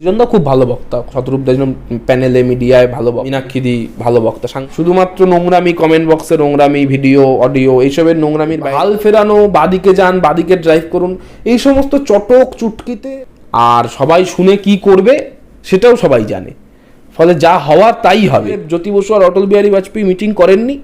সৃজনদা খুব ভালো বক্তা। শতরূপ দাস প্যানেলে মিডিয়ায় ভালো মীনাক্ষীদি ভালো বক্তা। শুধুমাত্র নোংরামি কমেন্ট বক্সে নোংরামি ভিডিও অডিও এইসবের নোংরামির হাল ফেরানো বাদিকে যান বাদিকে ড্রাইভ করুন এই সমস্ত চটক চুটকিতে। আর সবাই শুনে কি করবে সেটাও সবাই জানে। ফলে যা হওয়ার তাই হবে। জ্যোতি বসু আর অটল বিহারী বাজপেয়ী মিটিং করেননি।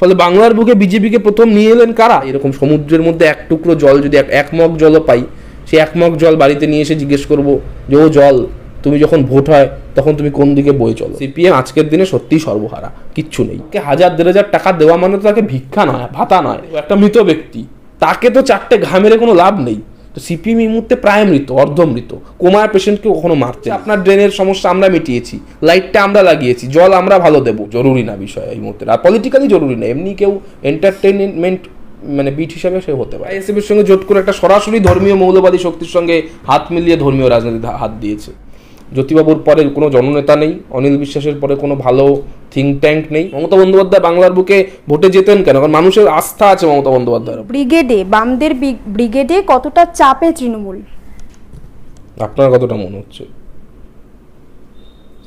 ফলে বাংলার বুকে বিজেপিকে প্রথম নিয়ে এলেন কারা? এরকম সমুদ্রের মধ্যে এক টুকরো জল যদি এক- এক মগ জলও পাই সেই এক মগ জল বাড়িতে নিয়ে এসে জিজ্ঞেস করব যে, ও জল, তুমি যখন ভোট হয়, তখন তুমি কোন দিকে বই চলো? সিপিএম আজকের দিনে সত্যিই সর্বহারা, কিচ্ছু নেই। হাজার, দেড় হাজার টাকা দেওয়া মানে তো তাকে ভিক্ষা নয়, ভাতা নয় একটা মৃত ব্যক্তি। তাকে তো চারটে ঘামেরে কোনো লাভ নেই। তো সিপিএম এই মুহূর্তে প্রায় মৃত, অর্ধমৃত। কোমার পেশেন্টকে কখনো মারছে আপনার ড্রেনের সমস্যা আমরা মিটিয়েছি, লাইটটা আমরা লাগিয়েছি, জল আমরা ভালো দেবো। জরুরি না বিষয় এই মুহূর্তে, আর পলিটিক্যালি জরুরি না। এমনি কেউ এন্টারটেনমেন্ট মানে বিট হিসাবে সে হতে পারে। আইএসএফের সঙ্গে জোট করে একটা সরাসরি ধর্মীয় মৌলবাদী শক্তির সঙ্গে হাত মিলিয়ে ধর্মীয় রাজনীতি হাত দিয়েছে। জ্যোতিবাবুর পরে কোনো জননেতা নেই অনিল বিশ্বাসের পরে কোনো ভালো থিঙ্ক ট্যাঙ্ক নেই। মমতা বন্দ্যোপাধ্যায় বাংলার বুকে ভোটে যেতেন কেন? কারণ মানুষের আস্থা আছে মমতা বন্দ্যোপাধ্যায়ের ব্রিগেডে বামদের ব্রিগেডে কতটা চাপে তৃণমূল? আপনার কতটা মনে হচ্ছে?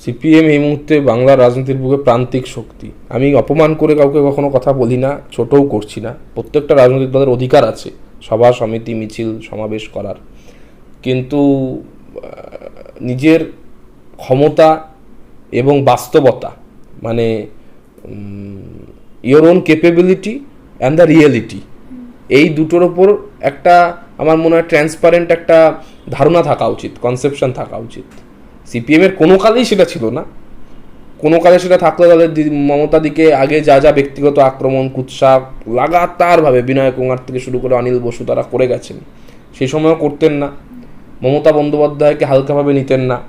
সিপিএম এই মুহূর্তে বাংলার রাজনীতির বুকে প্রান্তিক শক্তি। আমি অপমান করে কাউকে কখনো কথা বলি না, ছোটও করছি না। প্রত্যেকটা রাজনৈতিক দলের অধিকার আছে, সভা, সমিতি, মিছিল, সমাবেশ করার। কিন্তু নিজের ক্ষমতা এবং বাস্তবতা মানে your own capability and the reality এই দুটোর ওপর একটা, আমার মনে হয় ট্রান্সপারেন্ট একটা ধারণা থাকা উচিত কনসেপশন থাকা উচিত। সিপিএমের কোনো কালেই সেটা ছিল না। কোনো কালে সেটা থাকলে তাহলে দি- মমতা দিকে আগে যা যা ব্যক্তিগত আক্রমণ, কুৎসা, লাগাতারভাবে বিনয় কুমার থেকে শুরু করে অনিল বসু তারা করে গেছেন। সেই সময়ও করতেন না। মমতা বন্দ্যোপাধ্যায়কে হালকাভাবে নিতেন না।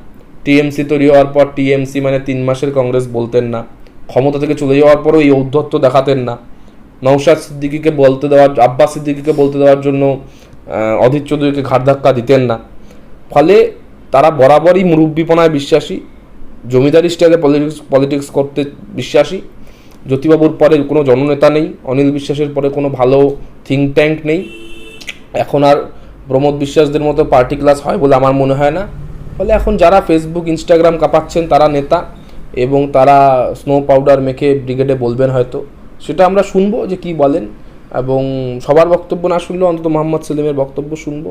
টিএমসি তৈরি হওয়ার পর টিএমসি মানে তিন মাসের কংগ্রেস বলতেন না। ক্ষমতা থেকে চলে যাওয়ার পরও এই ঔদ্ধত্য দেখাতেন না। নৌশাদ সিদ্দিকিকে বলতে দেওয়ার, আব্বাস সিদ্দিকিকে বলতে দেওয়ার জন্য অধীর চৌধুরীকে ঘাট ধাক্কা দিতেন না। ফলে তারা বরাবরই মুরব্বীপনায় বিশ্বাসী, জমিদারি স্টাইলে পলিটিক্স পলিটিক্স করতে বিশ্বাসী। জ্যোতিবাবুর পরে কোনো জননেতা নেই, অনিল বিশ্বাসের পরে কোনো ভালো থিঙ্ক ট্যাঙ্ক নেই। এখন আর প্রমোদ বিশ্বাসদের মতো পার্টি ক্লাস হয় বলে আমার মনে হয় না। ফলে এখন যারা ফেসবুক ইনস্টাগ্রাম কাঁপাচ্ছেন, তারা নেতা এবং তারা স্নো পাউডার মেখে ব্রিগেডে বলবেন হয়তো। সেটা আমরা শুনব যে কি বলেন এবং সবার বক্তব্য না শুনলেও অন্তত মোহাম্মদ সেলিমের বক্তব্য শুনব।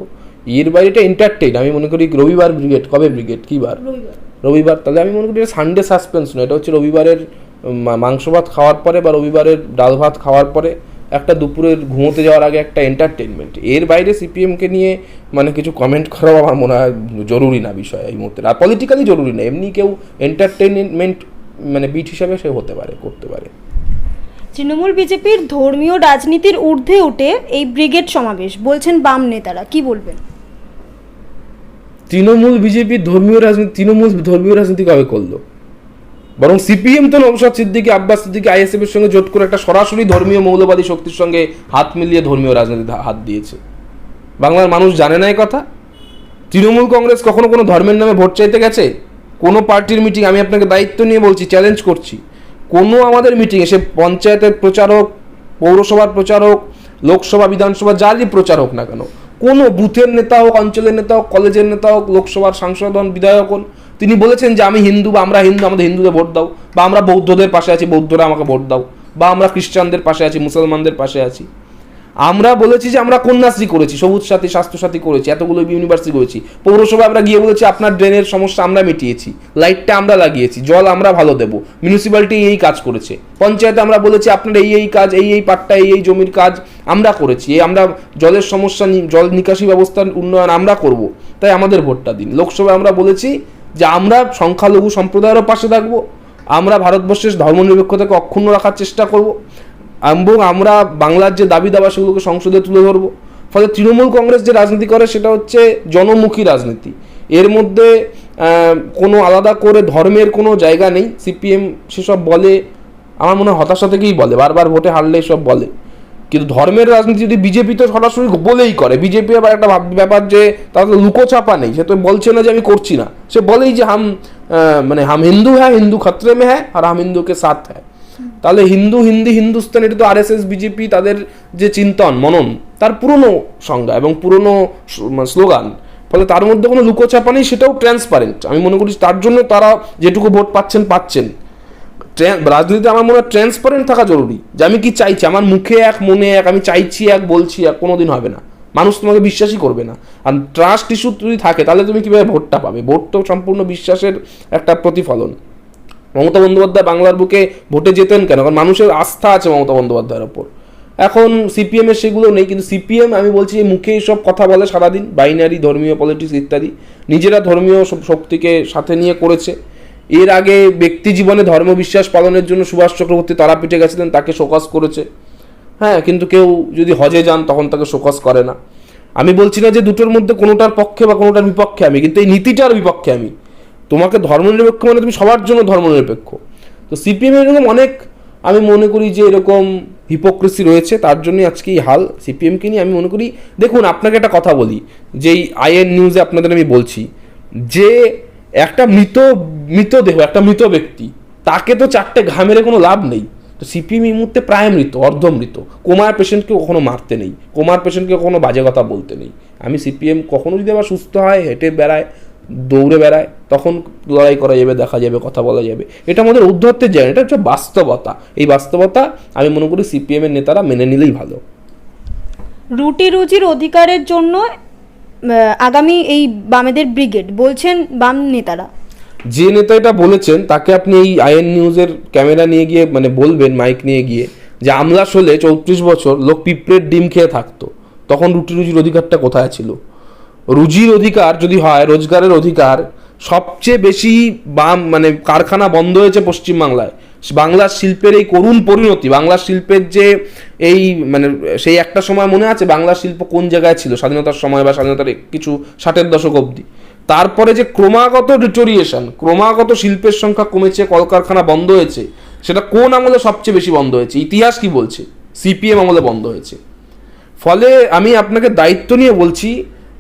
এর বাইরেটা এন্টারটেইন আমি মনে করি রবিবার ব্রিগেড কবে ব্রিগেড কী বার? রবিবার। তাহলে আমি মনে করি এটা সানডে সাসপেন্স নয় এটা হচ্ছে রবিবারের মাংস ভাত খাওয়ার পরে বা রবিবারের ডাল ভাত খাওয়ার পরে একটা দুপুরের ঘুমোতে যাওয়ার আগে একটা এন্টারটেনমেন্ট এর বাইরে সিপিএমকে নিয়ে মানে কিছু কমেন্ট করাও আমার মনে হয় জরুরি না বিষয় এই মুহূর্তে। আর পলিটিক্যালি জরুরি না এমনি কেউ এন্টারটেনমেন্ট মানে বিট হিসাবে সে হতে পারে করতে পারে। তৃণমূল বিজেপির ধর্মীয় রাজনীতির ঊর্ধ্বে উঠে এই ব্রিগেড সমাবেশ বলছেন বাম নেতারা কি বলবেন? তৃণমূল বিজেপি ধর্মীয় রাজনীতি, তৃণমূল ধর্মীয় রাজনীতি কবে করল? বরং সিপিএম তো নৌসাদ সিদ্দিকি, আব্বাস সিদ্দিকি আইএসএফ এর সঙ্গে জোট করে একটা সরাসরি ধর্মীয় মৌলবাদী শক্তির সঙ্গে হাত মিলিয়ে ধর্মীয় রাজনীতি হাত দিয়েছে। বাংলার মানুষ জানে না কথা? তৃণমূল কংগ্রেস কখনো কোনো ধর্মের নামে ভোট চাইতে গেছে? কোনো পার্টির মিটিং, আমি আপনাকে দায়িত্ব নিয়ে বলছি চ্যালেঞ্জ করছি। কোনো আমাদের মিটিংয়ে সে পঞ্চায়েতের প্রচারক, পৌরসভার প্রচারক, লোকসভা, বিধানসভা, যারই প্রচার হোক না কেন কোনো বুথের নেতা হোক, অঞ্চলের নেতা হোক, কলেজের নেতা হোক, লোকসভার সাংসদ হন, বিধায়ক হন, তিনি বলেছেন যে আমি হিন্দু বা আমরা হিন্দু, আমাদের হিন্দুদের ভোট দাও, বা আমরা বৌদ্ধদের পাশে আছি, বৌদ্ধরা আমাকে ভোট দাও, বা আমরা খ্রিস্টানদের পাশে আছি, মুসলমানদের পাশে আছি। আমরা বলেছি যে আমরা কন্যাশ্রী করেছি, সবুজ সাথী স্বাস্থ্যসাথী করেছি, এতগুলো ইউনিভার্সিটি করেছি। পৌরসভা আমরা গিয়ে বলেছি, আপনার ড্রেনের সমস্যা আমরা মিটিয়েছি, লাইটটা আমরা লাগিয়েছি, জল আমরা ভালো দেবো। মিউনিসিপ্যালিটি এই কাজ করেছে। পঞ্চায়েতে আমরা বলেছি, আপনার এই এই কাজ, এই এই পাট্টা, এই এই জমির কাজ আমরা করেছি, এই আমরা জলের সমস্যা জল নিকাশি ব্যবস্থার উন্নয়ন আমরা করব। তাই আমাদের ভোটটা দিন। লোকসভায় আমরা বলেছি যে, আমরা সংখ্যালঘু সম্প্রদায়েরও পাশে থাকব, আমরা ভারতবর্ষের ধর্মনিরপেক্ষতাকে অক্ষুণ্ণ রাখার চেষ্টা করব। এবং আমরা বাংলার যে দাবি দাবা সেগুলোকে সংসদে তুলে ধরবো। ফলে তৃণমূল কংগ্রেস যে রাজনীতি করে সেটা হচ্ছে জনমুখী রাজনীতি। এর মধ্যে কোনো আলাদা করে ধর্মের কোনো জায়গা নেই। সিপিএম সেসব বলে, আমার মনে হয় হতাশা থেকেই বলে, বারবার ভোটে হারলে সব বলে। কিন্তু ধর্মের রাজনীতি যদি বিজেপি তো সরাসরি বলেই করে, বিজেপি আবার একটা ব্যাপার যে তার তো লুকোচাপা নেই। সে তো বলছে না যে আমি করছি না। সে বলেই যে হাম মানে হাম হিন্দু হ্যাঁ হিন্দু খতরে মে হ্যাঁ আর হাম হিন্দুকে সাথ হ্যাঁ তাহলে হিন্দু, হিন্দি, হিন্দুস্তান, এটা তো আরএসএস বিজেপি তাদের যে চিন্তন, মনন, তার পুরনো সংজ্ঞা এবং পুরনো মানে স্লোগান। ফলে তার মধ্যে কোনো লুকোচাপা নেই, সেটাও ট্রান্সপারেন্ট আমি মনে করি তার জন্য তারা যেটুকু ভোট পাচ্ছেন পাচ্ছেন। রাজনীতিতে আমার মনে হয় ট্রান্সপারেন্ট থাকা জরুরি। যে আমি কি চাইছি? আমার মুখে এক, মনে এক, আমি চাইছি এক, বলছি এক, কোনোদিন হবে না। মানুষ তোমাকে বিশ্বাসই করবে না। আর ট্রাস্ট ইস্যু যদি থাকে, তাহলে তুমি কীভাবে ভোটটা পাবে? ভোট তো সম্পূর্ণ বিশ্বাসের একটা প্রতিফলন। মমতা বন্দ্যোপাধ্যায় বাংলার বুকে ভোটে যেতেন কেন? কারণ মানুষের আস্থা আছে মমতা বন্দ্যোপাধ্যায়ের ওপর। এখন সিপিএম এর সেগুলো নেই, কিন্তু সিপিএম আমি বলছি মুখে সব কথা বলে সারাদিন বাইনারি ধর্মীয় পলিটিক্স ইত্যাদি, নিজেরা ধর্মীয় শক্তিকে সাথে নিয়ে করেছে। এর আগে ব্যক্তি জীবনে ধর্ম বিশ্বাস পালনের জন্য সুভাষ চক্রবর্তী তারাপীঠে গেছিলেন, তাকে শোকস করেছে। হ্যাঁ কিন্তু কেউ যদি হজে যান, তখন তাকে শোকাস করে না। আমি বলছি না যে দুটোর মধ্যে কোনোটার পক্ষে বা কোনোটার বিপক্ষে আমি, কিন্তু এই নীতিটার বিপক্ষে আমি। তোমাকে ধর্মনিরপেক্ষ মানে তুমি সবার জন্য ধর্মনিরপেক্ষ। তো সিপিএম এরকম অনেক আমি মনে করি যে এরকম হিপোক্রেসি রয়েছে, তার জন্যই আজকে এই হাল সিপিএমকে নিয়ে আমি মনে করি, দেখুন আপনাকে একটা কথা বলি, যেই আইএন নিউজে আপনাদের আমি বলছি, যে একটা মৃত মৃতদেহ একটা মৃত ব্যক্তি, তাকে তো চারটে ঘামেরে কোনো লাভ নেই। তো সিপিএম এই মুহূর্তে প্রায় মৃত, অর্ধমৃত। কোমার পেশেন্টকে কখনো মারতে নেই, কোমার পেশেন্টকে কখনো বাজে কথা বলতে নেই। আমি সিপিএম কখনো যদি আবার সুস্থ হয়, হেঁটে বেড়ায় দৌড়ে বেড়ায় তখন লড়াই করা যাবে দেখা যাবে কথা বলা যাবে। এটা আমাদের উদ্ধত্তের জায়গা এটা হচ্ছে বাস্তবতা। এই বাস্তবতা আমি মনে করি সিপিএম এর নেতারা মেনে নিলেই ভালো। রুটি রুজির অধিকারের জন্য আগামী এই বামেদের ব্রিগেড বলছেন বাম নেতারা। যে নেতা এটা বলেছেন তাকে আপনি এই আইএন নিউজের ক্যামেরা নিয়ে গিয়ে মানে বলবেন মাইক নিয়ে গিয়ে যে আমলা শোলে চৌত্রিশ বছর লোক পিঁপড়ের ডিম খেয়ে থাকতো তখন রুটি রুজির অধিকারটা কোথায় ছিল? রুজির অধিকার যদি হয়, রোজগারের অধিকার সবচেয়ে বেশি বাম মানে কারখানা বন্ধ হয়েছে পশ্চিমবাংলায়। বাংলার শিল্পের এই করুণ পরিণতি, বাংলার শিল্পের যে এই মানে সেই একটা সময় মনে আছে বাংলার শিল্প কোন জায়গায় ছিল? স্বাধীনতার সময় বা স্বাধীনতার কিছু ষাটের দশক অবধি। তারপরে যে ক্রমাগত ডিটোরিয়েশন ক্রমাগত শিল্পের সংখ্যা কমেছে, কলকারখানা বন্ধ হয়েছে, সেটা কোন আমলে সবচেয়ে বেশি বন্ধ হয়েছে? ইতিহাস কি বলছে? সিপিএম আমলে বন্ধ হয়েছে। ফলে আমি আপনাকে দায়িত্ব নিয়ে বলছি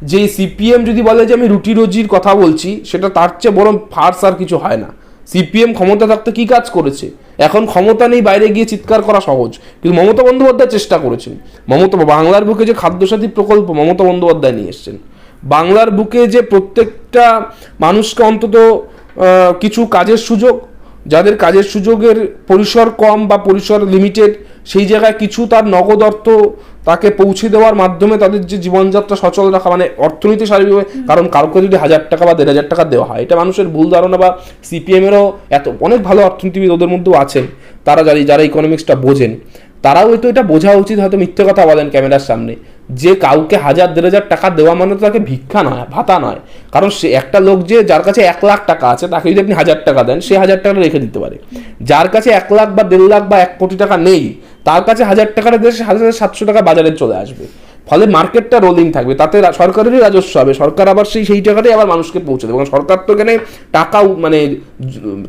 যে সিপিএম যদি বলে যে আমি রুটি রুজির কথা বলছি, সেটা তার চেয়ে বরং ফার্স আর কিছু হয় না। সিপিএম ক্ষমতা থাকতে কি কাজ করেছে? এখন ক্ষমতা নেই বাইরে গিয়ে চিৎকার করা সহজ। কিন্তু মমতা বন্দ্যোপাধ্যায় চেষ্টা করেছেন। মমতা বাংলার বুকে যে খাদ্যসাথী প্রকল্প মমতা বন্দ্যোপাধ্যায় নিয়ে এসছেন। বাংলার বুকে যে প্রত্যেকটা মানুষকে অন্তত কিছু কাজের সুযোগ, যাদের কাজের সুযোগের পরিসর কম বা পরিসর লিমিটেড সেই জায়গায় কিছু তার নগদ অর্থ তাকে পৌঁছে দেওয়ার মাধ্যমে তাদের যে জীবনযাত্রা সচল রাখা মানে অর্থনীতি স্বাভাবিকভাবে কারণ কাউকে যদি হাজার টাকা বা দেড় হাজার টাকা দেওয়া হয় এটা মানুষের ভুল ধারণা বা সিপিএমেরও এত অনেক ভালো অর্থনীতিবিদ ওদের মধ্যেও আছেন। তারা যারা যারা ইকোনমিক্সটা বোঝেন তারাও হয়তো এটা বোঝা উচিত হয়তো মিথ্যে কথা বলেন ক্যামেরার সামনে। যে কাউকে হাজার দেড় হাজার টাকা দেওয়া মানে তো তাকে ভিক্ষা নয় ভাতা নয়। কারণ সে একটা লোক যে যার কাছে এক লাখ টাকা আছে তাকে যদি আপনি হাজার টাকা দেন সে হাজার টাকা রেখে দিতে পারে। যার কাছে এক লাখ বা দেড় লাখ বা এক কোটি টাকা নেই তার কাছে হাজার টাকাটা দিয়ে সে হাজার সাতশো টাকা বাজারে চলে আসবে। ফলে মার্কেটটা রোলিং থাকবে। তাতে সরকারেরই রাজস্ব হবে। সরকার আবার সেই সেই টাকাটাই আবার মানুষকে পৌঁছে দেবে। সরকার তো এখানে টাকা মানে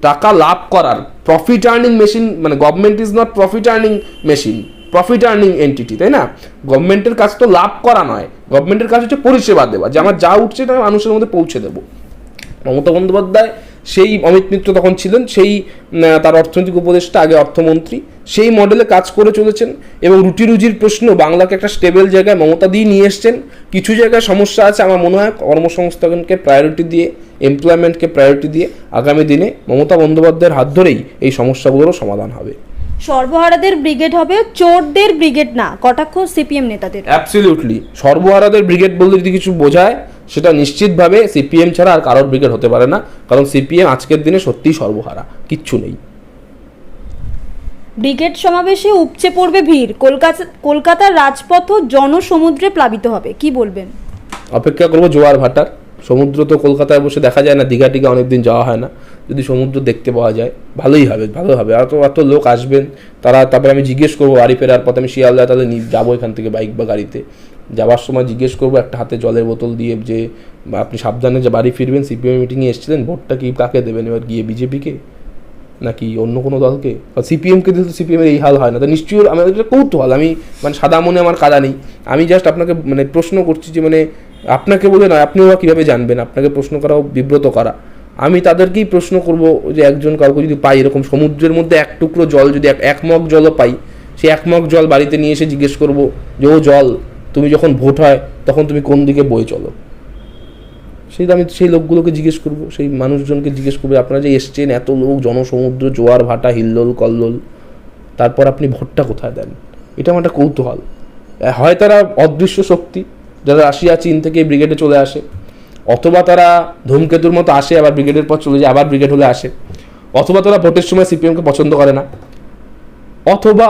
টাকা লাভ করার প্রফিট আর্নিং মেশিন মানে government is not profit earning machine profit earning entity তাই না? গভর্নমেন্টের কাজ তো লাভ করা নয়। গভর্নমেন্টের কাজ হচ্ছে পরিষেবা দেওয়া। যে আমার যা উঠছে, এটা মানুষের মধ্যে পৌঁছে দেবো। মমতা বন্দ্যোপাধ্যায় সেই অমিত মিত্র তখন ছিলেন সেই তার অর্থনৈতিক উপদেষ্টা আগে অর্থমন্ত্রী সেই মডেলে কাজ করে চলেছেন এবং রুটি রুজির প্রশ্ন বাংলাকে একটা স্টেবল জায়গায় মমতা দিয়ে নিয়ে এসছেন। কিছু জায়গায় সমস্যা আছে আমার মনে হয় কর্মসংস্থানকে প্রায়োরিটি দিয়ে এমপ্লয়মেন্টকে প্রায়োরিটি দিয়ে আগামী দিনে মমতা বন্দ্যোপাধ্যায়ের হাত ধরেই এই সমস্যাগুলোরও সমাধান হবে। সর্বহারাদের ব্রিগেড হবে চোরদের ব্রিগেড না কটাক্ষ সিপিএম নেতাদের। অ্যাবসলিউটলি সর্বহারাদের ব্রিগেড বলতে যদি কিছু বোঝায় সেটা নিশ্চিতভাবে সিপিএম ছাড়া আর কারোর ব্রিগেড হতে পারে না কারণ সিপিএম আজকের দিনে সত্যিই সর্বহারা কিচ্ছু নেই। ব্রিগেড সমাবেশে উপচে পড়বে ভিড় কলকাতা কলকাতার রাজপথ জনসমুদ্রে প্লাবিত হবে কি বলবেন? অপেক্ষা করব জোয়ার ভাটার। সমুদ্র তো কলকাতায় বসে দেখা যায় না দীঘা টিঘা অনেকদিন যাওয়া হয় না। যদি সমুদ্র দেখতে পাওয়া যায়, ভালোই হবে, ভালো হবে। আর তো এত লোক আসবেন, তারা, তারপরে আমি জিজ্ঞেস করব বাড়ি ফেরার পথে, আমি শিয়ালদা তাহলে যাব এখান থেকে বাইক বা গাড়িতে। যাওয়ার সময় জিজ্ঞেস করব একটা হাতে জলের বোতল দিয়ে যে আপনি সাবধানে যে বাড়ি ফিরবেন, সিপিএম মিটিংয়ে এসেছিলেন, ভোটটা কি কাকে দেবেন? এবার গিয়ে বিজেপিকে নাকি অন্য কোনো দলকে? সিপিএমকে দিলে তো সিপিএমের এই হাল হয় না। তো নিশ্চয়ই আমাদের কৌতূহল। আমি মানে সাদা মনে আমার কাদা নেই। আমি জাস্ট আপনাকে মানে প্রশ্ন করছি যে মানে আপনাকে বলে নয়, আপনিও ওরা কীভাবে জানবেন? আপনাকে প্রশ্ন করাও বিব্রত করা। আমি তাদেরকেই প্রশ্ন করব যে একজন কাউকে যদি পাই, এরকম সমুদ্রের মধ্যে এক টুকরো জল যদি এক মগ জলও পাই সেই এক মগ জল বাড়িতে নিয়ে এসে জিজ্ঞেস করব যে, ও জল, তুমি যখন ভোট হয়, তখন তুমি কোন দিকে বয়ে চলো? সেই আমি সেই লোকগুলোকে জিজ্ঞেস করব, সেই মানুষজনকে জিজ্ঞেস করব, আপনারা যে এসছেন, এত লোক, জনসমুদ্র, জোয়ার ভাটা, হিল্লোল, কল্লোল, তারপর আপনি ভোটটা কোথায় দেন? এটা আমার একটা কৌতূহল। হয় তারা অদৃশ্য শক্তি যারা রাশিয়া চীন থেকে ব্রিগেডে চলে আসে অথবা তারা ধূমকেতুর মতো আসে আবার ব্রিগেডের পর চলে যায় আবার ব্রিগেড হলে আসে অথবা তারা ভোটের সময় সিপিএমকে পছন্দ করে না। অথবা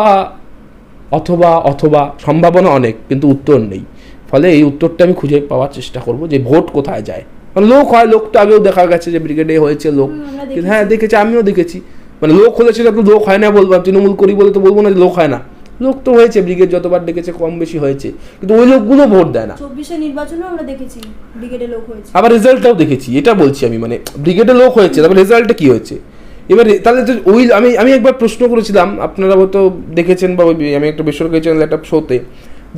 অথবা অথবা সম্ভাবনা অনেক কিন্তু উত্তর নেই। ফলে এই উত্তরটা আমি খুঁজে পাওয়ার চেষ্টা করব যে ভোট কোথায় যায়। মানে লোক হয় লোক তো আগেও দেখা গেছে যে ব্রিগেডে হয়েছে লোক। হ্যাঁ দেখেছি। আমিও দেখেছি। মানে লোক হলে সেটা তো লোক হয় না বলব তৃণমূল করি বলে তো বলব না যে লোক হয় না। লোক তো হয়েছে ব্রিগেড যতবার ডেকেছে কম বেশি হয়েছে। কিন্তু ওই লোকগুলো ভোট দেয় না। চব্বিশে নির্বাচনেও আমরা দেখেছি ব্রিগেডে লোক হয়েছে। আবার রেজাল্টটাও দেখেছি এটা বলছি আমি মানে ব্রিগেডে লোক হয়েছে তারপর রেজাল্টটা কি হয়েছে? এবার তাহলে তো ওই আমি আমি একবার প্রশ্ন করেছিলাম আপনারা হয়তো দেখেছেন বা আমি একটা বেসরকারি চ্যানেল একটা শোতে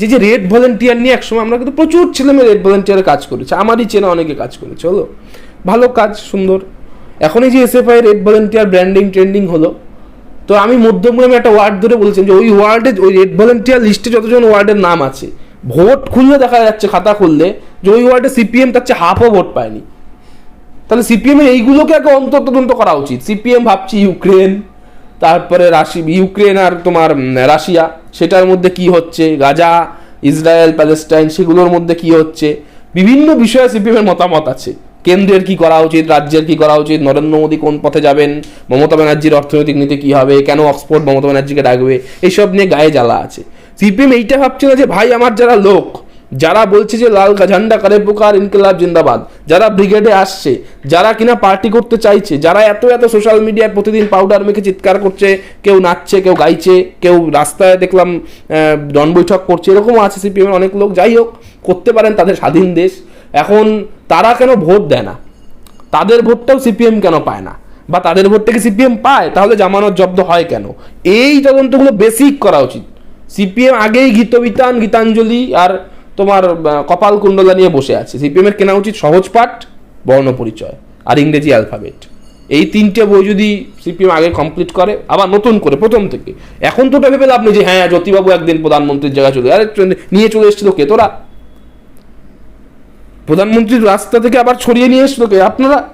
যে যে রেড ভলেন্টিয়ার নিয়ে একসময় আমরা কিন্তু প্রচুর ছেলে মেয়ে রেড ভলেন্টিয়ারে কাজ করেছে আমারই চেনা অনেকে কাজ করেছে হলো। ভালো কাজ সুন্দর। এখন এই যে SFI red volunteer branding trending হলো তো আমি মধ্যমগ্রামে একটা ওয়ার্ড ধরে বলছিলাম যে ওই ওয়ার্ডে ওই রেড ভলেন্টিয়ার লিস্টে যতজন ওয়ার্ডের নাম আছে, ভোট খুললে দেখা যাচ্ছে খাতা খুললে যে ওই ওয়ার্ডে সিপিএম তার চেয়ে হাফও ভোট পায়নি। তাহলে সিপিএম এর এইগুলোকে আগে অন্তর্তদন্ত করা উচিত। সিপিএম ভাবছি ইউক্রেন, তারপরে রাশি, ইউক্রেন আর তোমার রাশিয়া, সেটার মধ্যে কি হচ্ছে? গাজা, ইসরায়েল, প্যালেস্টাইন, সেগুলোর মধ্যে কি হচ্ছে? বিভিন্ন বিষয়ে সিপিএম এর মতামত আছে। কেন্দ্রের কি করা উচিত? রাজ্যের কি করা উচিত? নরেন্দ্র মোদী কোন পথে যাবেন? মমতা ব্যানার্জির অর্থনৈতিক নীতি কি হবে? কেন অক্সফোর্ড মমতা ব্যানার্জিকে ডাকবে? এইসব নিয়ে গায়ে জ্বালা আছে। সিপিএম এইটা ভাবছে না যে, ভাই, আমার যারা লোক, যারা বলছে যে লাল ঝান্ডা কারে পোকার ইনকিলাব, জিন্দাবাদ, যারা ব্রিগেডে আসছে, যারা কিনা পার্টি করতে চাইছে, যারা এত এত সোশ্যাল মিডিয়ায় প্রতিদিন পাউডার মেখে চিৎকার করছে, কেউ নাচছে, কেউ গাইছে, কেউ রাস্তায় দেখলাম দন বৈঠক করছে, এরকমও আছে সিপিএম অনেক লোক। যাই হোক, করতে পারেন তাদের স্বাধীন দেশ। এখন তারা কেন ভোট দেয় না? তাদের ভোটটাও সিপিএম কেন পায় না? বা তাদের ভোট থেকে সিপিএম পায়? তাহলে জামানত জব্দ হয় কেন? এই তদন্তগুলো বেসিক করা উচিত। সিপিএম আগেই গীতবিতান, গীতাঞ্জলি আর তোমার কপাল কুণ্ডলা নিয়ে বসে আছে। সিপিএম এর কেনা উচিত সহজ পাঠ, বর্ণ পরিচয় আর ইংরেজি অ্যালফাবেট। এই তিনটে বই যদি সিপিএম আগে কমপ্লিট করে, আবার নতুন করে, প্রথম থেকে। এখন তো ওটা ভেবে লাভ নেই যে হ্যাঁ জ্যোতিবাবু একদিন প্রধানমন্ত্রীর জায়গায় চলে আরে নিয়ে চলে এসেছিল কে? তোরা প্রধানমন্ত্রীর রাস্তা থেকে আবার ছড়িয়ে নিয়ে এসলো কে? আপনারা?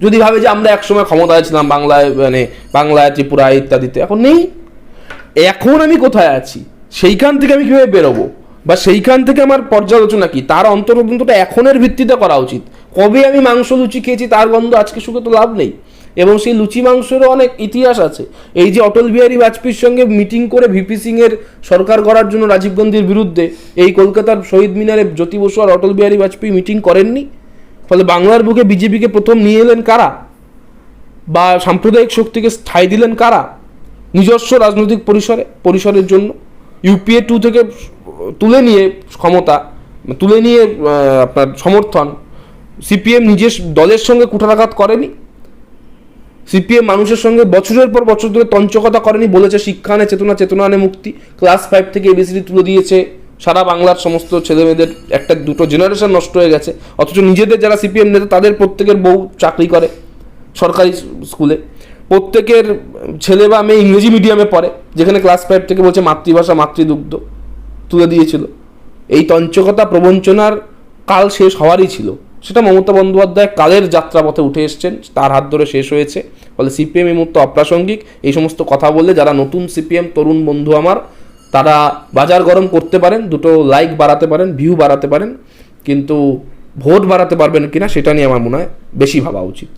যদি ভাবে যে আমরা একসময় ক্ষমতায় ছিলাম বাংলায় মানে বাংলায়, ত্রিপুরা ইত্যাদিতে, এখন নেই। এখন আমি কোথায় আছি? সেইখান থেকে আমি কীভাবে বেরোবো? বা সেইখান থেকে আমার পর্যালোচনা কি? তার অন্তর্তদন্তটা এখনের ভিত্তিতে করা উচিত। কবে আমি মাংস, লুচি খেয়েছি, তার গন্ধ, আজকে শুকে তো লাভ নেই। এবং সেই লুচি মাংসেরও অনেক ইতিহাস আছে। এই যে অটল বিহারী বাজপেয়ীর সঙ্গে মিটিং করে ভিপি সিং এর সরকার করার জন্য রাজীব গান্ধীর বিরুদ্ধে এই কলকাতার শহীদ মিনারে জ্যোতি বসু আর অটল বিহারী বাজপেয়ী মিটিং করেননি? ফলে বাংলার বুকে বিজেপিকে প্রথম নিয়ে এলেন কারা? বা সাম্প্রদায়িক শক্তিকে ঠাঁই দিলেন কারা? নিজস্ব রাজনৈতিক পরিসরে, পরিসরের জন্য। ইউপিএ টু থেকে তুলে নিয়ে ক্ষমতা, তুলে নিয়ে আপনার সমর্থন। সিপিএম নিজের দলের সঙ্গে কুঠারাঘাত করেনি? সিপিএম মানুষের সঙ্গে বছরের পর বছর ধরে তঞ্চকতা করেনি, বলেছে শিক্ষা আনে চেতনা চেতনা আনে মুক্তি। ক্লাস ফাইভ থেকে এবিসিডি তুলে দিয়েছে। সারা বাংলার সমস্ত ছেলেমেয়েদের একটা দুটো জেনারেশন নষ্ট হয়ে গেছে। অথচ নিজেদের যারা সিপিএম নেতা, তাদের প্রত্যেকের বউ চাকরি করে সরকারি স্কুলে। প্রত্যেকের ছেলে বা মেয়ে ইংরেজি মিডিয়ামে পড়ে, যেখানে ক্লাস ফাইভ থেকে বলছে মাতৃভাষা, মাতৃদুগ্ধ তুলে দিয়েছিল। এই তঞ্চকতা, প্রবঞ্চনার কাল শেষ হওয়ারই ছিল। সেটা মমতা বন্দ্যোপাধ্যায় কালের যাত্রাপথে উঠে এসছেন তার হাত ধরে শেষ হয়েছে। ফলে সিপিএম এই মুহূর্তে অপ্রাসঙ্গিক। এই সমস্ত কথা বললে যারা নতুন সিপিএম তরুণ বন্ধু আমার তারা বাজার গরম করতে পারেন দুটো লাইক বাড়াতে পারেন ভিউ বাড়াতে পারেন কিন্তু ভোট বাড়াতে পারবেন কিনা সেটা নিয়ে আমার মনে হয় বেশি ভাবা উচিত।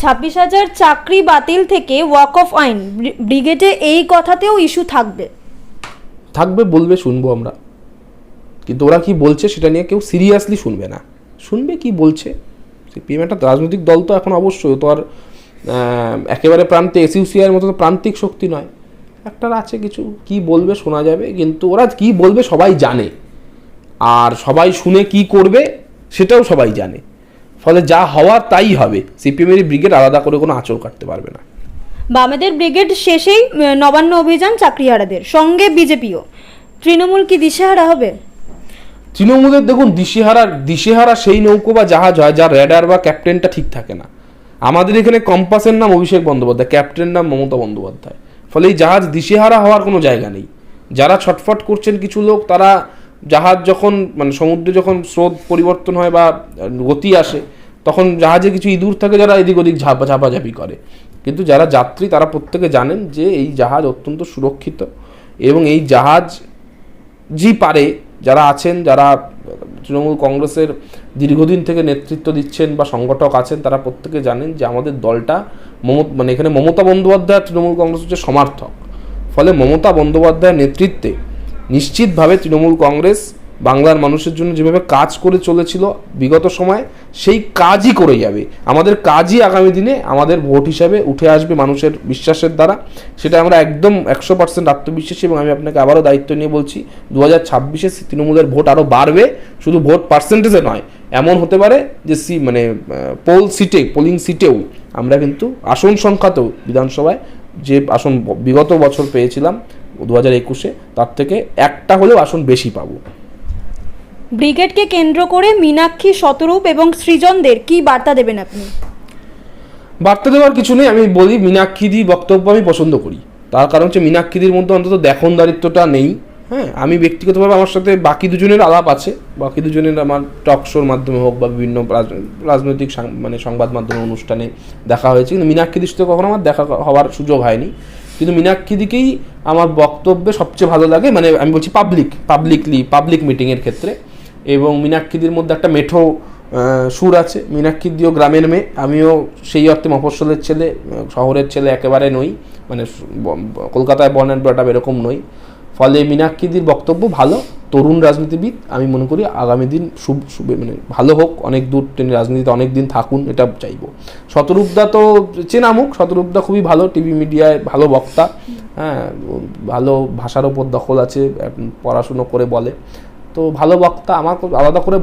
ছাব্বিশ হাজার চাকরি বাতিল থেকে ওয়াক অফ আইন ব্রিগেডে এই কথাতেও ইস্যু থাকবে। থাকবে বলবে শুনব আমরা। কিন্তু ওরা কি বলছে সেটা নিয়ে কেউ সিরিয়াসলি শুনবে না। শুনবে কি বলছে? সিপিএম একটা রাজনৈতিক দল তো এখন অবশ্যই তো আর একেবারে প্রান্তে এসইউসিআর মতো তো প্রান্তিক শক্তি নয়। একটা আছে কিছু, কি বলবে শোনা যাবে, কিন্তু ওরা কি বলবে সবাই জানে। আর সবাই শুনে কি করবে, সেটাও সবাই জানে। ফলে যা হওয়ার তাই হবে। সিপিএমের ব্রিগেড আলাদা করে কোনো আঁচড় কাটতে পারবে না। বামেদের ব্রিগেড শেষেই নবান্ন অভিযান চাকরিহারাদের, সঙ্গে বিজেপিও। তৃণমূল কি দিশেহারা হবে? তৃণমূলের দেখুন দিশেহারা দিশেহারা সেই নৌকো বা জাহাজ হয় যার র্যাডার বা ক্যাপ্টেনটা ঠিক থাকে না। আমাদের এখানে কম্পাসের নাম অভিষেক বন্দ্যোপাধ্যায় ক্যাপ্টেন নাম মমতা বন্দ্যোপাধ্যায়। ফলে এই জাহাজ দিশেহারা হওয়ার কোনো জায়গা নেই। যারা ছটফট করছেন কিছু লোক, তারা জাহাজ যখন মানে সমুদ্রে যখন স্রোত পরিবর্তন হয় বা গতি আসে, তখন জাহাজে কিছু ইঁদুর থাকে যারা এদিক ওদিক ঝাপা ঝাপাঝাপি করে। কিন্তু যারা যাত্রী, তারা প্রত্যেকে জানেন যে এই জাহাজ অত্যন্ত সুরক্ষিত এবং এই জাহাজ জি পারে যারা আছেন, যারা তৃণমূল কংগ্রেসের দীর্ঘদিন থেকে নেতৃত্ব দিচ্ছেন বা সংগঠক আছেন, তারা প্রত্যেকে জানেন যে আমাদের দলটা মম মানে এখানে মমতা বন্দ্যোপাধ্যায় তৃণমূল কংগ্রেস হচ্ছে সমর্থক। ফলে মমতা বন্দ্যোপাধ্যায়ের নেতৃত্বে নিশ্চিতভাবে তৃণমূল কংগ্রেস বাংলার মানুষের জন্য যেভাবে কাজ করে চলেছিল বিগত সময়, সেই কাজই করে যাবে। আমাদের কাজই আগামী দিনে আমাদের ভোট হিসাবে উঠে আসবে মানুষের বিশ্বাসের দ্বারা। সেটা আমরা একদম একশো পার্সেন্ট আত্মবিশ্বাসী এবং আমি আপনাকে আবারও দায়িত্ব নিয়ে বলছি, দু হাজার ছাব্বিশে তৃণমূলের ভোট আরও বাড়বে, শুধু ভোট পার্সেন্টেজে নয়, এমন হতে পারে যে সি মানে পোল সিটে পোলিং সিটেও আমরা কিন্তু আসন সংখ্যাতেও বিধানসভায় যে আসন বিগত বছর পেয়েছিলাম দু হাজার একুশে, তার থেকে একটা হলেও আসন বেশি পাবো। ব্রিগেডকে কেন্দ্র করে মীনাক্ষী শতরূপ এবং সৃজনদের কি বার্তা দেবেন আপনি? বার্তা দেওয়ার কিছু নেই, আমি বলি মীনাক্ষীদি বক্তব্য আমি পছন্দ করি। তার কারণ হচ্ছে মীনাক্ষীদির মধ্যে অন্তত দেখনদারিত্বটা নেই হ্যাঁ? আমি ব্যক্তিগতভাবে আমার সাথে বাকি দুজনের আলাপ আছে। বাকি দুজনের আমার টক শোর মাধ্যমে হোক বা বিভিন্ন রাজনৈতিক মানে সংবাদ মাধ্যমে অনুষ্ঠানে দেখা হয়েছে। কিন্তু মীনাক্ষীদির সাথে কখনো আমার দেখা হওয়ার সুযোগ হয়নি। কিন্তু মীনাক্ষীদিকেই আমার বক্তব্যে সবচেয়ে ভালো লাগে মানে আমি বলছি পাবলিক পাবলিকলি পাবলিক মিটিংয়ের ক্ষেত্রে। এবং মীনাক্ষীদির মধ্যে একটা মেঠো সুর আছে। মীনাক্ষীদিও গ্রামের মেয়ে, আমিও সেই অর্থে মফস্বলের ছেলে, শহরের ছেলে একেবারে নই। মানে কলকাতায় বর্ন অ্যান্ড ব্রট এরকম নই। ফলে মীনাক্ষীদির বক্তব্য ভালো, তরুণ রাজনীতিবিদ, আমি মনে করি আগামী দিন শুভ মানে ভালো হোক, অনেক দূর তিনি রাজনীতিতে অনেক দিন থাকুন, এটা চাইব। শতরূপদা তো চেনা মুখ শতরূপদা খুবই ভালো টিভি মিডিয়ায় ভালো বক্তা হ্যাঁ ভালো ভাষার ওপর দখল আছে পড়াশুনো করে বলে। তো ভালো বক্তা আমার আলাদা করে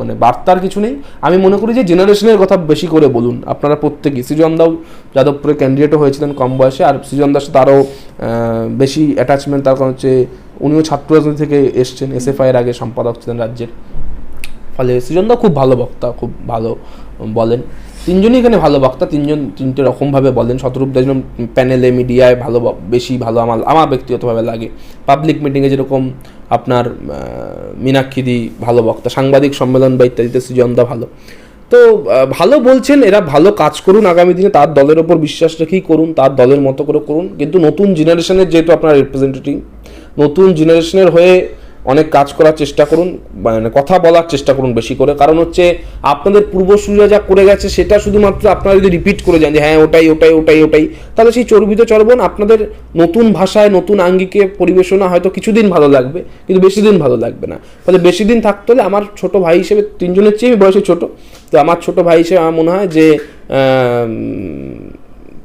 মানে বার্তার কিছু নেই। আমি মনে করি যে জেনারেশনের কথা বেশি করে বলুন। আপনারা প্রত্যেকেই সৃজন দাও যাদবপুরে ক্যান্ডিডেটও হয়েছিলেন কম বয়সে, আর সৃজন দাস আরও বেশি অ্যাটাচমেন্ট তার কারণ হচ্ছে উনিও ছাত্র রাজনীতি থেকে এসছেন এসএফআই এর আগে সম্পাদক ছিলেন রাজ্যের। ফলে সৃজনদা খুব ভালো বক্তা, খুব ভালো বলেন। তিনজনই এখানে ভালো বক্তা, তিনজন তিনটে রকমভাবে বলেন। শতরূপদা যেরকম প্যানেলে, মিডিয়ায় ভালো বেশি ভালো আমার আমার ব্যক্তিগতভাবে লাগে। পাবলিক মিটিংয়ে যেরকম আপনার মীনাক্ষীদি ভালো বক্তা, সাংবাদিক সম্মেলন বা ইত্যাদিতে সৃজনদা ভালো। তো ভালো বলছেন, এরা ভালো কাজ করুন আগামী দিনে, তার দলের ওপর বিশ্বাস রেখেই করুন, তার দলের মতো করে করুন। কিন্তু নতুন জেনারেশনের যেহেতু আপনার রিপ্রেজেন্টেটিভ নতুন জেনারেশনের হয়ে অনেক কাজ করার চেষ্টা করুন মানে কথা বলার চেষ্টা করুন বেশি করে। কারণ হচ্ছে আপনাদের পূর্বসূরীরা যা করে গেছে, সেটা শুধুমাত্র আপনারা যদি রিপিট করে যান যে হ্যাঁ ওটাই ওটাই ওটাই ওটাই, তাহলে সেই চর্বিত চর্বণ আপনাদের নতুন ভাষায়, নতুন আঙ্গিকে পরিবেশনা হয়তো কিছুদিন ভালো লাগবে, কিন্তু বেশি দিন ভালো লাগবে না। ফলে বেশি দিন থাকতে হলে আমার ছোট ভাই হিসেবে, তিনজনের চেয়ে বয়সে ছোট, তো আমার ছোট ভাই হিসেবে আমার মনে হয় যে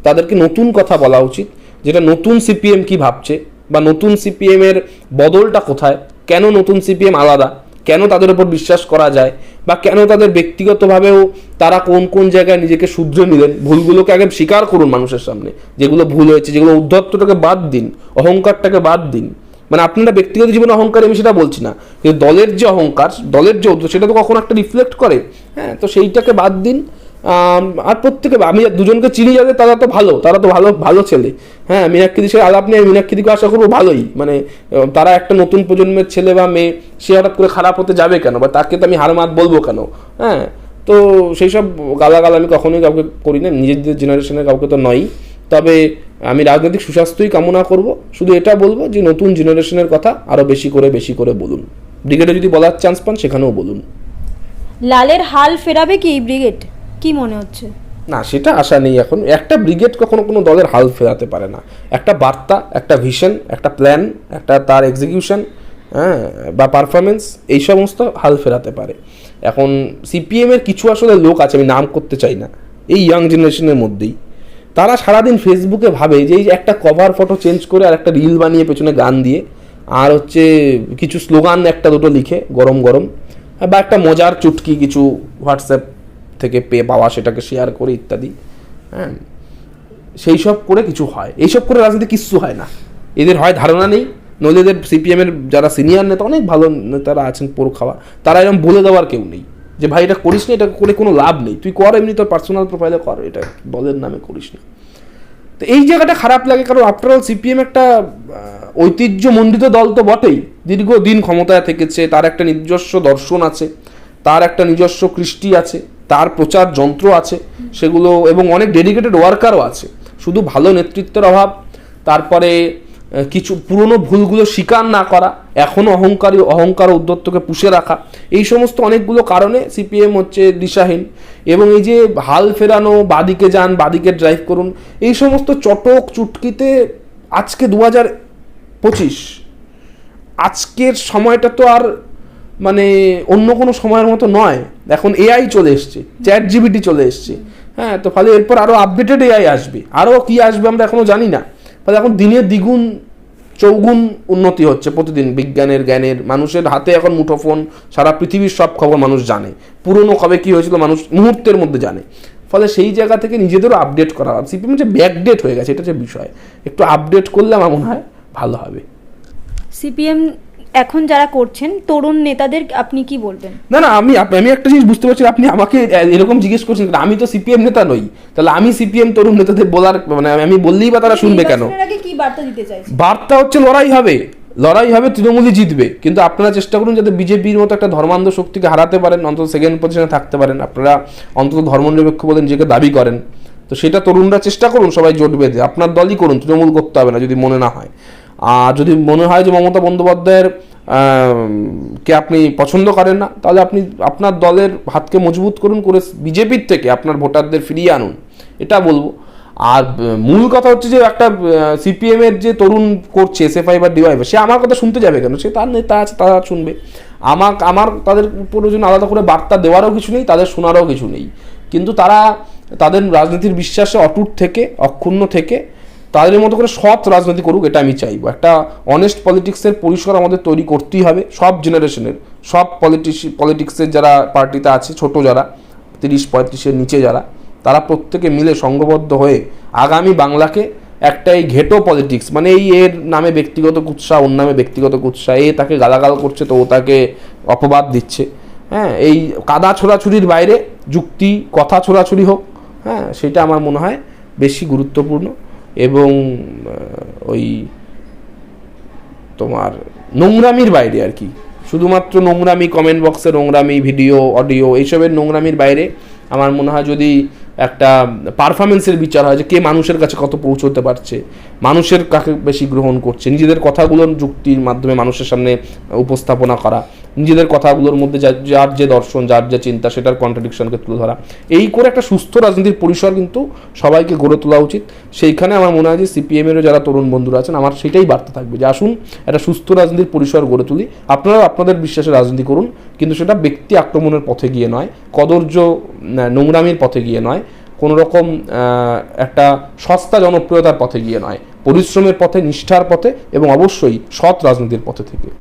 তাদেরকে নতুন কথা বলা উচিত, যেটা নতুন সিপিএম কি ভাবছে, বা নতুন সিপিএমের বদলটা কোথায় কেন নতুন সিপিএম আলাদা? কেন তাদের উপর বিশ্বাস করা যায়? বা কেন তাদের ব্যক্তিগতভাবেও তারা কোন কোন জায়গায় নিজেকে শুধরে নিলেন ভুলগুলোকে আগে স্বীকার করুন মানুষের সামনে। যেগুলো ভুল হয়েছে, যেগুলো উদ্ধত্তটাকে বাদ দিন, অহংকারটাকে বাদ দিন। মানে আপনারা ব্যক্তিগত জীবনে অহংকার আমি সেটা বলছি না। কিন্তু দলের যে অহংকার, দলের যে সেটা তো কখনো একটা রিফ্লেক্ট করে। হ্যাঁ তো সেইটাকে বাদ দিন। আর প্রত্যেকে, আমি দুজনকে চিনি যাদের, তারা তো ভালো, তারা তো ভালো ভালো ছেলে। হ্যাঁ মীনাক্ষী সে আলাপ নিয়ে মীনাক্ষীদিকে আশা করব ভালোই। মানে তারা একটা নতুন প্রজন্মের ছেলে বা মেয়ে, সে হঠাৎ করে খারাপ হতে যাবে কেন? বা তাকে তো আমি হারমাত বলব কেন? হ্যাঁ তো সেই সব গালাগাল আমি কখনোই কাউকে করি না, নিজেদের জেনারেশনের কাউকে তো নয় তবে আমি রাজনৈতিক সুস্বাস্থ্যই কামনা করব। শুধু এটা বলব যে, নতুন জেনারেশনের কথা আরও বেশি করে বেশি করে বলুন। ব্রিগেডে যদি বলার চান্স পান, সেখানেও বলুন। লালের হাল ফেরাবে কি ব্রিগেড? কি মনে হচ্ছে? না, সেটা আশা নেই এখন। একটা ব্রিগেড কখনো কোনো দলের হাল ফেরাতে পারে না। একটা বার্তা, একটা ভিশন, একটা প্ল্যান, একটা তার এক্সিকিউশন হ্যাঁ বা পারফরমেন্স এই সমস্ত হাল ফেরাতে পারে। এখন সিপিএমের কিছু আসলে লোক আছে, আমি নাম করতে চাই না। এই ইয়াং জেনারেশনের মধ্যেই। তারা সারাদিন ফেসবুকে ভাবে যে এই একটা কভার ফটো চেঞ্জ করে আর একটা রিল বানিয়ে পেছনে গান দিয়ে, আর হচ্ছে কিছু স্লোগান একটা দুটো লিখে, গরম গরম, বা একটা মজার চুটকি, কিছু হোয়াটসঅ্যাপ থেকে পেয়ে পাওয়া সেটাকে শেয়ার করে ইত্যাদি হ্যাঁ। সেই সব করে কিছু হয়। এইসব করে রাজনীতি কিচ্ছু হয় না। এদের হয় ধারণা নেই। নইলে এদের সিপিএমের যারা সিনিয়র নেতা, অনেক ভালো নেতারা আছেন পোর খাওয়া, তারা এরকম বলে দেওয়ার কেউ নেই। যে, ভাই, এটা করিস না এটা করে কোনো লাভ নেই। তুই কর, এমনি তোর পার্সোনাল প্রোফাইলে কর, এটা দলের নামে করিস না। তো এই জায়গাটা খারাপ লাগে, কারণ আফটার অল সিপিএম একটা ঐতিহ্যমণ্ডিত দল তো বটেই। দীর্ঘদিন ক্ষমতায় থেকেছে, তার একটা নিজস্ব দর্শন আছে। তার একটা নিজস্ব কৃষ্টি আছে, তার প্রচার যন্ত্র আছে, সেগুলো এবং অনেক ডেডিকেটেড ওয়ার্কারও আছে। শুধু ভালো নেতৃত্বের অভাব, তারপরে কিছু পুরনো ভুলগুলো স্বীকার না করা এখনও অহংকারী, অহংকার উদ্যত্তকে পুষে রাখা, এই সমস্ত অনেকগুলো কারণে সিপিএম হচ্ছে দিশাহীন। এবং এই যে হাল ফেরানো, বাদিকে যান, বাদিকে ড্রাইভ করুন, এই সমস্ত চটক চুটকিতে আজকে দু হাজার পঁচিশ, আজকের সময়টা তো আর মানে অন্য কোনো সময়ের মতো নয়। এখন এআই চলে এসছে চ্যাট জিবিটি চলে এসছে। হ্যাঁ তো ফলে এরপর আরও আপডেটেড এআই আসবে। আরও কি আসবে আমরা এখনও জানি না। ফলে এখন দিনের দ্বিগুণ, চৌগুণ উন্নতি হচ্ছে প্রতিদিন। বিজ্ঞানের, জ্ঞানের, মানুষের হাতে এখন মুঠোফোন, সারা পৃথিবীর সব খবর মানুষ জানে। পুরনো কবে কী হয়েছিল মানুষ মুহূর্তের মধ্যে জানে। ফলে সেই জায়গা থেকে নিজেদেরও আপডেট করা হবে। সিপিএম যে ব্যাকডেট হয়ে গেছে, এটা হচ্ছে বিষয়। একটু আপডেট করলে আমার মনে হয় ভালো হবে। সিপিএম এখন যারা করছেন তরুণ নেতাদের আপনি কি বলবেন? না না আমি আমি একটা জিনিস বুঝতে পারছি আপনি আমাকে এরকম জিজ্ঞেস করছেন আমি তো সিপিএম নেতা নই। তাহলে আমি সিপিএম তরুণ নেতাদের বলার মানে আমি বললেই বা তারা শুনবে কেন? কি বার্তা দিতে চাইছেন? বার্তা হচ্ছে লড়াই হবে। লড়াই হবে তৃণমূলই জিতবে। কিন্তু আপনারা চেষ্টা করুন যাতে বিজেপির মতো একটা ধর্মান্ধ শক্তিকে হারাতে পারেন অন্তত সেকেন্ড পজিশনে থাকতে পারেন। আপনারা অন্তত ধর্মনিরপেক্ষ বলে নিজেকে দাবি করেন। তো সেটা তরুণরা চেষ্টা করুন সবাই জোট বেঁধে। আপনার দলই করুন তৃণমূল করতে হবে না যদি মনে না হয়। আর যদি মনে হয় যে মমতা বন্দ্যোপাধ্যায়ের কে আপনি পছন্দ করেন না, তাহলে আপনি আপনার দলের হাতকে মজবুত করুন, করে বিজেপির থেকে আপনার ভোটারদের ফিরিয়ে আনুন। এটা বলব। আর মূল কথা হচ্ছে যে একটা সিপিএম এর যে তরুণ করছে এসএফআই বা ডিওয়াই সে আমার কথা শুনতে যাবে কেন? সে তার নেতা আছে, তারা শুনবে। আমার আমার, তাদের উপরে জন্য আলাদা করে বার্তা দেওয়ারও কিছু নেই, তাদের শোনারও কিছু নেই। কিন্তু তারা, তাদের রাজনীতির বিশ্বাসে অটুট থেকে, অক্ষুণ্ণ থেকে তাদের মতো করে সৎ রাজনীতি করুক, এটা আমি চাইব। একটা অনেস্ট পলিটিক্সের পরিসর আমাদের তৈরি করতেই হবে, সব জেনারেশনের সব পলিটিক্স পলিটিক্সের যারা পার্টিতে আছে, ছোট যারা, তিরিশ পঁয়ত্রিশের নিচে যারা, তারা প্রত্যেকে মিলে সংঘবদ্ধ হয়ে আগামী বাংলাকে একটা এই ঘেটো পলিটিক্স মানে এই এর নামে ব্যক্তিগত কুৎসা, ওর নামে ব্যক্তিগত কুৎসা, এ তাকে গালাগাল করছে তো ও তাকে অপবাদ দিচ্ছে। হ্যাঁ এই কাদা ছোড়াছুরির বাইরে যুক্তি, কথা ছোড়াছুরি হোক হ্যাঁ সেটা আমার মনে হয় বেশি গুরুত্বপূর্ণ। এবং ওই তোমার নোংরামির বাইরে আর কি। শুধুমাত্র নোংরামি কমেন্ট বক্সে নোংরামি ভিডিও অডিও এইসবের নোংরামির বাইরে আমার মনে হয় যদি একটা পারফরমেন্সের বিচার হয় যে কে মানুষের কাছে কত পৌঁছতে পারছে, মানুষের কাকে বেশি গ্রহণ করছে, নিজেদের কথাগুলোর যুক্তির মাধ্যমে মানুষের সামনে উপস্থাপনা করা নিজেদের কথাগুলোর মধ্যে যার যে দর্শন, যার যে চিন্তা, সেটার কন্ট্রাডিকশনকে তুলে ধরা। এই করে একটা সুস্থ রাজনীতির পরিসর কিন্তু সবাইকে গড়ে তোলা উচিত। সেইখানে আমার মনে হয় যে সিপিএমেরও যারা তরুণ বন্ধুরা আছেন, আমার সেটাই বার্তা থাকবে যে আসুন একটা সুস্থ রাজনীতির পরিসর গড়ে তুলি। আপনারাও আপনাদের বিশ্বাসে রাজনীতি করুন, কিন্তু সেটা ব্যক্তি আক্রমণের পথে গিয়ে নয় কদর্য নোংরামির পথে গিয়ে নয় কোনো রকম একটা সস্তা জনপ্রিয়তার পথে গিয়ে নয়। পরিশ্রমের পথে, নিষ্ঠার পথে এবং অবশ্যই সৎ রাজনীতির পথে থেকে।